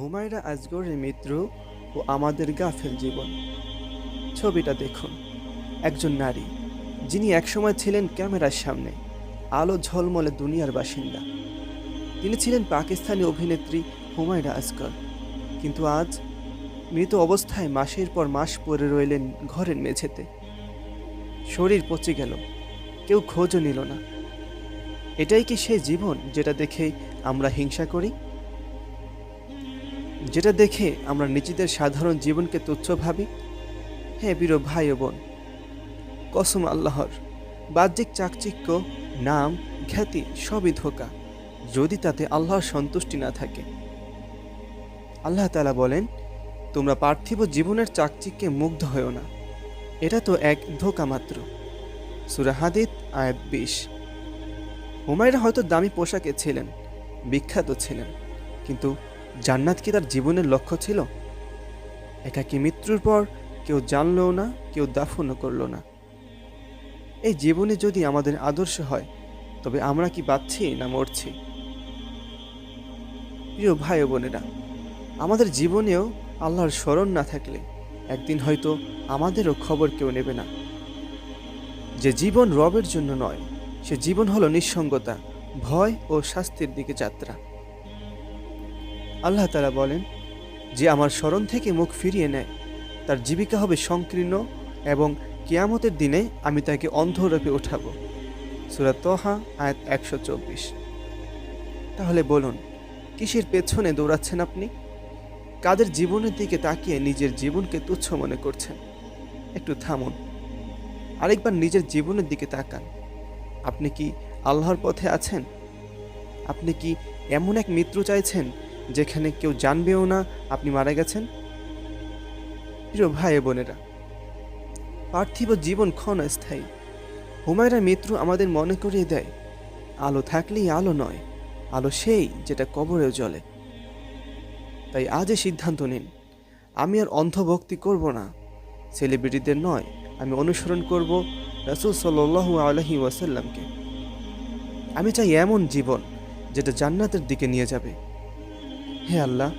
হুমায়রা আজগরের মিত্র ও আমাদের গাফেল জীবন। ছবিটা দেখুন। একজন নারী, যিনি একসময় ছিলেন ক্যামেরার সামনে, আলো ঝলমলে দুনিয়ার বাসিন্দা। তিনি ছিলেন পাকিস্তানি অভিনেত্রী হুমায়রা আজগর। কিন্তু আজ মৃত অবস্থায় মাসের পর মাস পরে রইলেন ঘরের মেঝেতে। শরীর পচে গেল, কেউ খোঁজও নিল না। এটাই কি সেই জীবন যেটা দেখে আমরা হিংসা করি? যেটা দেখে আমরা নিজেদের সাধারণ জীবনকে তুচ্ছ ভাবি। হ্যাঁ বীর ভাই ও বোন, কসম আল্লাহর, বাহ্যিক চাকচিক্য, নাম, খ্যাতি সবই ধোকা, যদি তাতে আল্লাহর সন্তুষ্টি না থাকে। আল্লাহ তালা বলেন, তোমরা পার্থিব জীবনের চাকচিক্যে মুগ্ধ হও না। এটা তো এক ধোকা মাত্র। সুরাহাদিত আয়াত বিশ। হুমায়রা হয়তো দামি পোশাকে ছিলেন, বিখ্যাত ছিলেন, কিন্তু জান্নাত কি তার জীবনের লক্ষ্য ছিল? এটা একাকী মৃত্যুর পর কেউ জানলও না, কেউ দাফনও করল না? এই জীবনে যদি আমাদের আদর্শ হয়, তবে আমরা কি বাঁচছি না মরছি? প্রিয় ভাই বোনেরা, আমাদের জীবনেও আল্লাহর স্মরণ না থাকলে একদিন হয়তো আমাদেরও খবর কেউ নেবে না। যে জীবন রবের জন্য নয়, সে জীবন হলো নিঃসঙ্গতা, ভয় ও শাস্তির দিকে যাত্রা। আল্লাহ তালা বলেন, যে আমার স্মরণ থেকে মুখ ফিরিয়ে নেয়, তার জীবিকা হবে সংকীর্ণ এবং কেয়ামতের দিনে আমি তাকে অন্ধরূপে উঠাবো। সুরাত তোহা, আয়াত একশো চব্বিশ। তাহলে বলুন, কিসের পেছনে দৌড়াচ্ছেন আপনি? কাদের জীবনের দিকে তাকিয়ে নিজের জীবনকে তুচ্ছ মনে করছেন? একটু থামুন। আরেকবার নিজের জীবনের দিকে তাকান। আপনি কি আল্লাহর পথে আছেন? আপনি কি এমন এক মিত্র চাইছেন যেখানে কেউ জানবেও না আপনি মারা গেছেন? প্রিয় ভাই বোনেরা, পার্থিব জীবন ক্ষণস্থায়ী। হুমায়রা মিত্র আমাদের মনে করিয়ে দেয়, আলো থাকলেই আলো নয়, আলো সেই যেটা কবরেও জ্বলে। তাই আজই সিদ্ধান্ত নিন, আমি আর অন্ধভক্তি করব না সেলিব্রিটিদের নয়, আমি অনুসরণ করব রাসুল সাল্লু আলহি ওয়াসাল্লামকে। আমি চাই এমন জীবন যেটা জান্নাতের দিকে নিয়ে যাবে। হে আল্লাহ,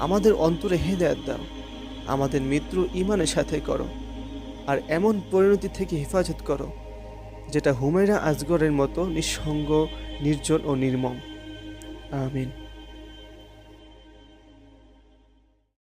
আমাদের অন্তরে হেদায়ত দাও, আমাদের মিত্র ইমানের সাথে করো, আর এমন পরিণতি থেকে হেফাজত করো, যেটা হুমেরা আজগরের মতো নিঃসঙ্গ, নির্জন ও নির্মম। আমিন।